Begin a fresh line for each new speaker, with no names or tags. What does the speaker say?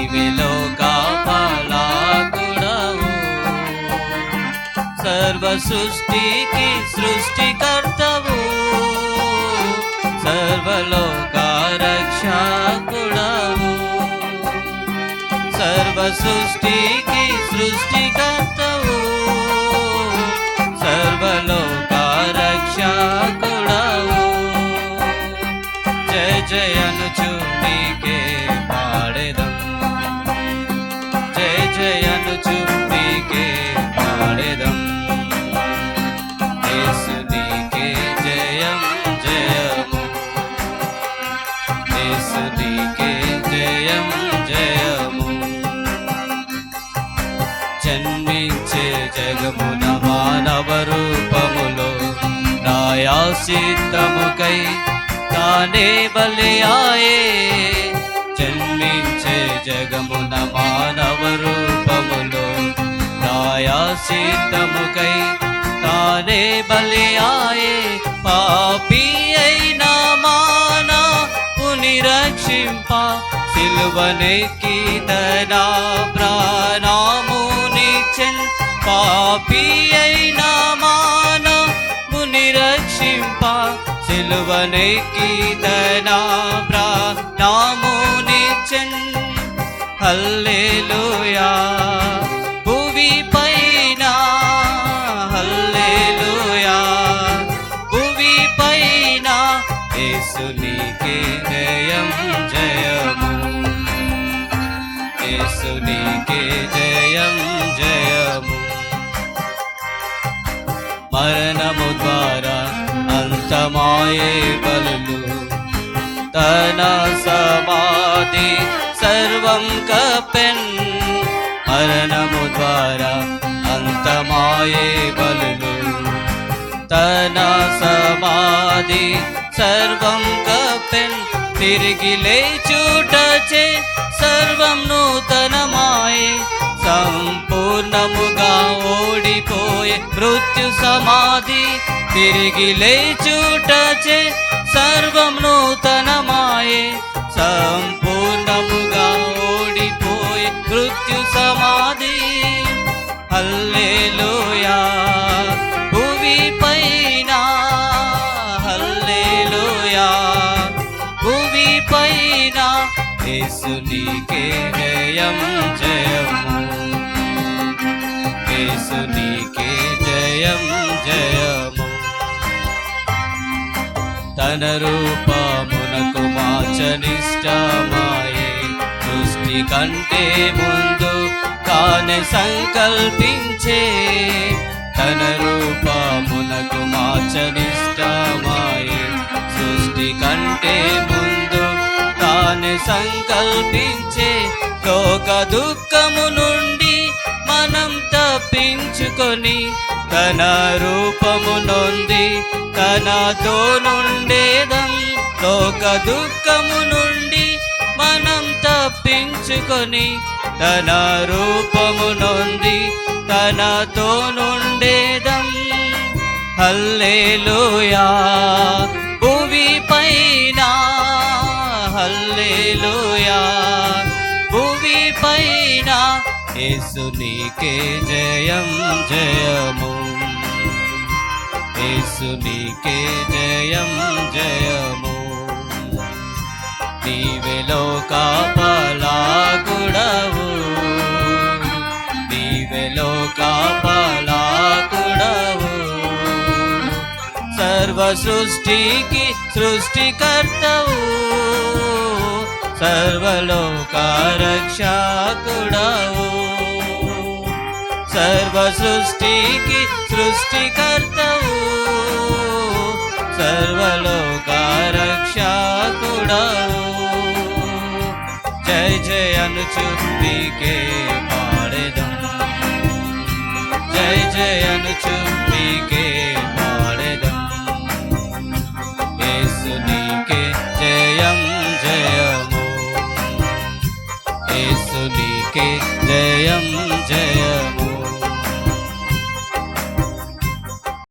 నీవెలో కాపలాకుడవు సర్వ సృష్టికి సృష్టికర్తవు. సర్వలోక రక్షకుడవు. సర్వ సృష్టికి సృష్టికర్తవు. నవరూపములో రూపములో నాయాసిద్ధముకై తానే బలియాయే. జన్మించే జగమున మానవ రూపములో నాయాసిద్ధముకై తానే బలియాయే. పాపి అయిన మానా పునిరక్షింప సిలువనెక్కి తన ప్రాణమునిచెన్. పాపి అయినా సిలువనెక్కి తన ప్రాణమునిచెన్ హల్లెలూయా. భువి పైన హల్లెలూయా. భువి పైన యేసునికే జయం జయము. యేసునికే జయం జయము. మరణము ద్వారా అంతమాయే బలులు. తన సమాధి సర్వం కపెన్. మరణము ద్వారా అంతమాయే బలులు. తన సమాధి సర్వం కపెన్. తిరిగి లేచుటచే సర్వం నూతనమాయే. పూర్ణముగా ఓడిపోయే మృత్యు సమాధి. తిరిగి లేచుటచే సర్వం నూతనమాయే. సంపూర్ణముగా ఓడిపోయే మృత్యు సమాధి. హల్లెలూయా భువి పైన. హల్లెలూయా భువి పైన. యేసునికే జయం జయము. యేసునికే జయం జయము. తన రూపమునకు మాచనిష్టమాయే సృష్టి కంటే ముందు తానే సంకల్పించే. తన రూపమునకు మాచనిష్టమాయే సృష్టి కంటే ముందు తానే సంకల్పించే. లోక దుఃఖము నుండి మనం తప్పించుకొని తన రూపము నొంది తనతో నుండేదం లోక దుఃఖము నుండి మనం తప్పించుకొని తన రూపము నొంది తనతో నుండేదం హల్లెలూయా. భువి పైన యేసునికే జయం జయము. యేసునికే జయం జయము. నీవెలో కాపలాకుడవు నీవెలో కాపలాకుడవు సర్వ సృష్టికి సృష్టికర్తవు. సర్వలోక సృష్టికి సృష్టికర్తవు. సర్వలోకారక్షకుడవు. జయ జయ అనుచు నీకే పాడెదం. జయ జయ అనుచు నీకే పాడెదం. యేసు నీకే జయం జయము. యేసు నీకే జయం జయ